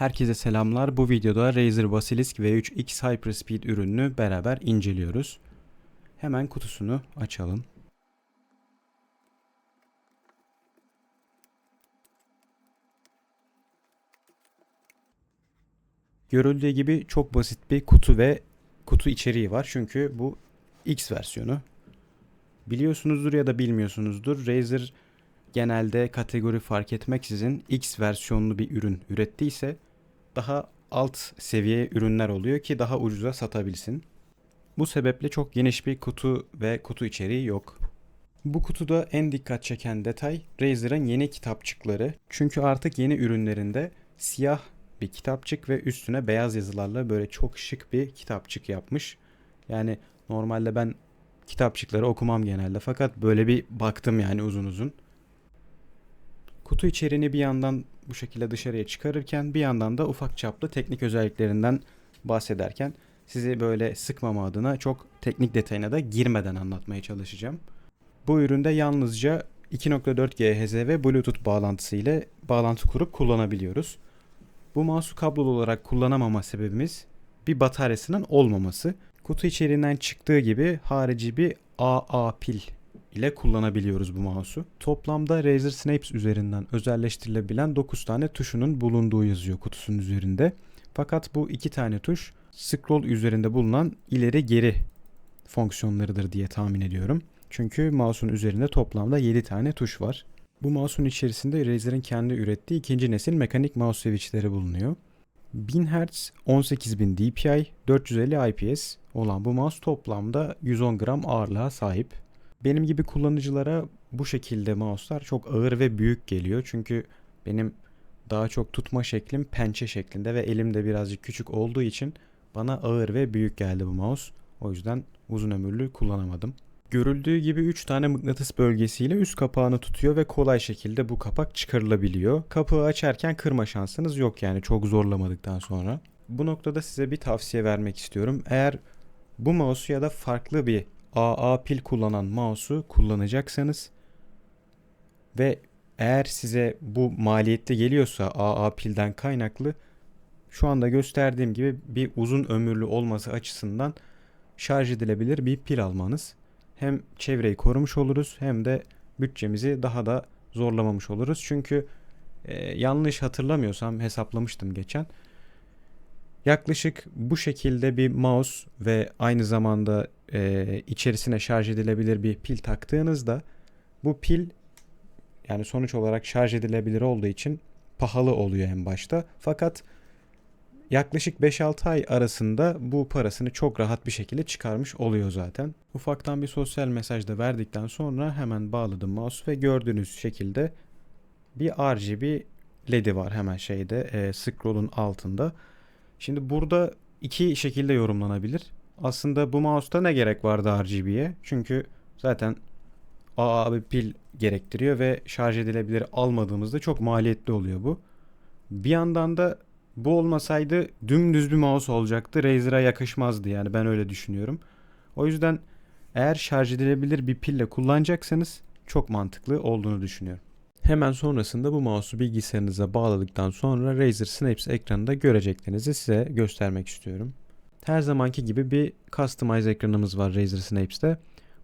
Herkese selamlar. Bu videoda Razer Basilisk V3 X Hyperspeed ürününü beraber inceliyoruz. Hemen kutusunu açalım. Görüldüğü gibi çok basit bir kutu ve kutu içeriği var. Çünkü bu X versiyonu. Biliyorsunuzdur ya da bilmiyorsunuzdur. Razer genelde kategori fark etmeksizin X versiyonlu bir ürün ürettiyse daha alt seviye ürünler oluyor ki daha ucuza satabilsin. Bu sebeple çok geniş bir kutu ve kutu içeriği yok. Bu kutuda en dikkat çeken detay Razer'ın yeni kitapçıkları. Çünkü artık yeni ürünlerinde siyah bir kitapçık ve üstüne beyaz yazılarla böyle çok şık bir kitapçık yapmış. Yani normalde ben kitapçıkları okumam genelde fakat böyle bir baktım yani uzun uzun. Kutu içeriğini bir yandan bu şekilde dışarıya çıkarırken bir yandan da ufak çaplı teknik özelliklerinden bahsederken sizi böyle sıkmama adına çok teknik detayına da girmeden anlatmaya çalışacağım. Bu üründe yalnızca 2.4 GHz ve Bluetooth bağlantısı ile bağlantı kurup kullanabiliyoruz. Bu mouse'u kablolu olarak kullanamama sebebimiz bir bataryasının olmaması. Kutu içeriğinden çıktığı gibi harici bir AA pil ile kullanabiliyoruz bu mouse'u. Toplamda Razer Synapse üzerinden özelleştirilebilen 9 tane tuşunun bulunduğu yazıyor kutusunun üzerinde. Fakat bu iki tane tuş scroll üzerinde bulunan ileri geri fonksiyonlarıdır diye tahmin ediyorum. Çünkü mouse'un üzerinde toplamda 7 tane tuş var. Bu mouse'un içerisinde Razer'ın kendi ürettiği ikinci nesil mekanik mouse switchleri bulunuyor. 1000 Hz, 18000 DPI, 450 IPS olan bu mouse toplamda 110 gram ağırlığa sahip. Benim gibi kullanıcılara bu şekilde mouse'lar çok ağır ve büyük geliyor. Çünkü benim daha çok tutma şeklim pençe şeklinde ve elim de birazcık küçük olduğu için bana ağır ve büyük geldi bu mouse. O yüzden uzun ömürlü kullanamadım. Görüldüğü gibi 3 tane mıknatıs bölgesiyle üst kapağını tutuyor ve kolay şekilde bu kapak çıkarılabiliyor. Kapağı açarken kırma şansınız yok yani çok zorlamadıktan sonra. Bu noktada size bir tavsiye vermek istiyorum. Eğer bu mouse'u ya da farklı bir AA pil kullanan mouse'u kullanacaksanız ve eğer size bu maliyette geliyorsa AA pilden kaynaklı şu anda gösterdiğim gibi bir uzun ömürlü olması açısından şarj edilebilir bir pil almanız. Hem çevreyi korumuş oluruz hem de bütçemizi daha da zorlamamış oluruz. Çünkü e, yanlış hatırlamıyorsam hesaplamıştım geçen. Yaklaşık bu şekilde bir mouse ve aynı zamanda e, içerisine şarj edilebilir bir pil taktığınızda bu pil yani sonuç olarak şarj edilebilir olduğu için pahalı oluyor en başta. Fakat yaklaşık 5-6 ay arasında bu parasını çok rahat bir şekilde çıkarmış oluyor zaten. Ufaktan bir sosyal mesaj da verdikten sonra hemen bağladım mouse ve gördüğünüz şekilde bir RGB LED'i var hemen şeyde e, scroll'un altında. Şimdi burada iki şekilde yorumlanabilir. Aslında bu mouse'da ne gerek vardı RGB'ye? Çünkü zaten AA bir pil gerektiriyor ve şarj edilebilir almadığımızda çok maliyetli oluyor bu. Bir yandan da bu olmasaydı dümdüz bir mouse olacaktı. Razer'a yakışmazdı yani ben öyle düşünüyorum. O yüzden eğer şarj edilebilir bir pille kullanacaksanız çok mantıklı olduğunu düşünüyorum. Hemen sonrasında bu mouse'u bilgisayarınıza bağladıktan sonra Razer Synapse ekranında göreceklerinizi size göstermek istiyorum. Her zamanki gibi bir Customize ekranımız var Razer Synapse'de.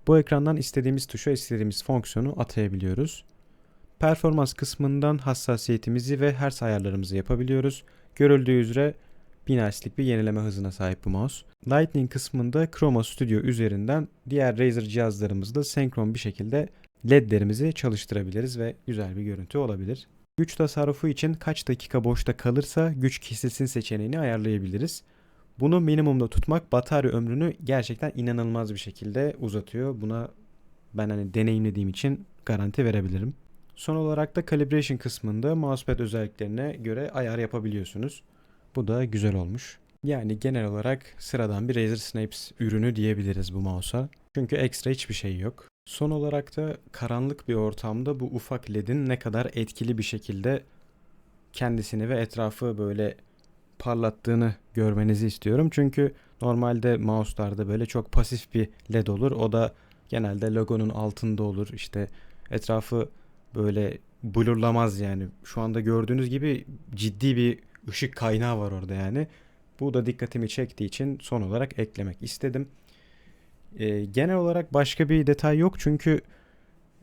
Bu ekrandan istediğimiz tuşa istediğimiz fonksiyonu atayabiliyoruz. Performans kısmından hassasiyetimizi ve hertz ayarlarımızı yapabiliyoruz. Görüldüğü üzere 1000 Hz'lik bir yenileme hızına sahip bu mouse. Lightning kısmında Chroma Studio üzerinden diğer Razer cihazlarımızda senkron bir şekilde ledlerimizi çalıştırabiliriz ve güzel bir görüntü olabilir. Güç tasarrufu için kaç dakika boşta kalırsa güç kesilsin seçeneğini ayarlayabiliriz. Bunu minimumda tutmak batarya ömrünü gerçekten inanılmaz bir şekilde uzatıyor. Buna ben hani deneyimlediğim için garanti verebilirim. Son olarak da calibration kısmında mousepad özelliklerine göre ayar yapabiliyorsunuz. Bu da güzel olmuş. Yani genel olarak sıradan bir Razer Synapse ürünü diyebiliriz bu mouse'a. Çünkü ekstra hiçbir şey yok. Son olarak da karanlık bir ortamda bu ufak ledin ne kadar etkili bir şekilde kendisini ve etrafı böyle parlattığını görmenizi istiyorum. Çünkü normalde mouse'larda böyle çok pasif bir led olur. O da genelde logonun altında olur. İşte etrafı böyle blurlamaz yani. Şu anda gördüğünüz gibi ciddi bir ışık kaynağı var orada yani. Bu da dikkatimi çektiği için son olarak eklemek istedim. Ee, genel olarak başka bir detay yok çünkü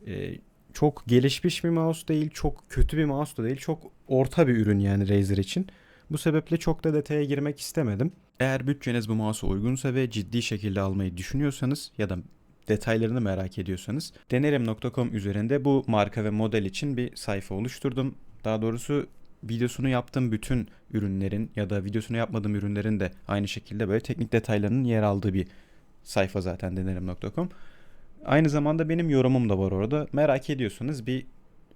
e, çok gelişmiş bir mouse değil, çok kötü bir mouse da değil, çok orta bir ürün yani Razer için. Bu sebeple çok da detaya girmek istemedim. Eğer bütçeniz bu mouse'a uygunsa ve ciddi şekilde almayı düşünüyorsanız ya da detaylarını merak ediyorsanız denerim.com üzerinde bu marka ve model için bir sayfa oluşturdum. Daha doğrusu videosunu yaptığım bütün ürünlerin ya da videosunu yapmadığım ürünlerin de aynı şekilde böyle teknik detaylarının yer aldığı bir sayfa zaten denerim.com. Aynı zamanda benim yorumum da var orada. Merak ediyorsanız bir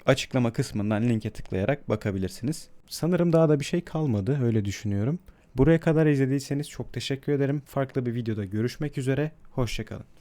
açıklama kısmından linke tıklayarak bakabilirsiniz. Sanırım daha da bir şey kalmadı öyle düşünüyorum. Buraya kadar izlediyseniz çok teşekkür ederim. Farklı bir videoda görüşmek üzere. Hoşçakalın.